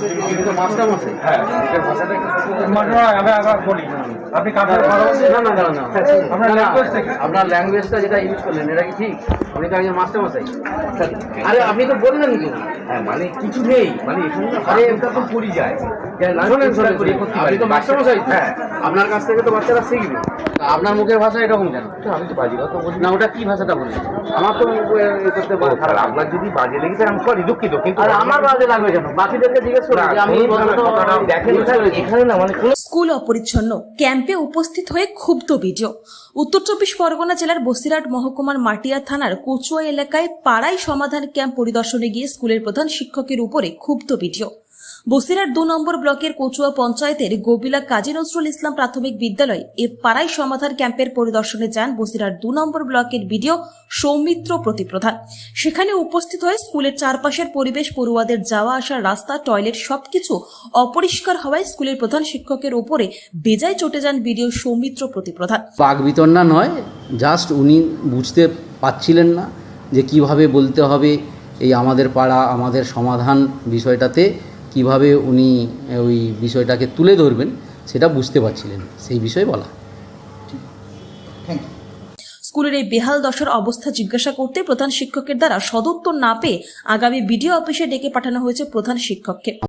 আপনি হ্যাঁ মানে আপনি আপনার ল্যাঙ্গুয়েজটা যেটা ইউজ করলেন এটা কি ঠিক? তো একজন মাস্টার মশাই আরে আপনি তো বললেন কি হ্যাঁ মানে কিছু নেই মানে এখানে আরে আরে এটা তো পড়ি যায় শোনেন শোনেন শোনেন, আপনি তো মাস্টার মশাই হ্যাঁ আপনার কাছ থেকে তো বাচ্চারা শিখবে। আপনার মুখের ভাষা এরকম কেন? আমি তো বাজি কথা বলি। না ওটা কি ভাষাটা বললেন আমার তো করতে পারে। আপনার যদি বাজে লেগেছে আমি সরি দুঃখিত কিন্তু আর আমার বাজে লাগবে কেন? বাকিদেরকে জিজ্ঞেস করুন যে আমি দেখেন এখানে- না মানে স্কুল অপরিচ্ছন্ন ক্যাম্পে উপস্থিত হয়ে ক্ষুব্ধ ভিডিও উত্তর চব্বিশ পরগনা জেলার বসিরহাট মহকুমার মাটিয়া থানার কচুয়া এলাকায় পাড়াই সমাধান ক্যাম্প পরিদর্শনে গিয়ে স্কুলের প্রধান শিক্ষকের উপরে ক্ষুব্ধ ভিডিও বসিরহাট দু নম্বর ব্লকের কচুয়া পঞ্চায়েতের গোবিলা কাজী নজরুল ইসলাম প্রাথমিক বিদ্যালয় এ পাড়াই সমাধান ক্যাম্পের পরিদর্শনে যান বসিরার দু নম্বর ব্লকের বিডিও সৌমিত্র প্রতিপ্রধান। সেখানে উপস্থিত হয়ে স্কুলের চারপাশের পরিবেশ, পড়ুয়াদের যাওয়া আসার রাস্তা, টয়লেট সবকিছু অপরিষ্কার হওয়ায় স্কুলের প্রধান শিক্ষকের উপরে বেজায় চটে যান বিডিও সৌমিত্র প্রতিপ্রধান। বাক বিতণ্ডা নয়, জাস্ট উনি বুঝতে পারছিলেন না যে কীভাবে বলতে হবে এই আমাদের পাড়া, আমাদের সমাধান বিষয়টাতে। কীভাবে উনি ওই বিষয়টাকে তুলে ধরবেন সেটা বুঝতে পারছিলেন। সেই বিষয়ে বলা। স্কুলের এই বেহাল দশার অবস্থা জিজ্ঞাসা করতে প্রধান শিক্ষকের দ্বারা সদুত্তর না পেয়ে আগামী বিডিও অফিসে ডেকে পাঠানো হয়েছে প্রধান শিক্ষককে।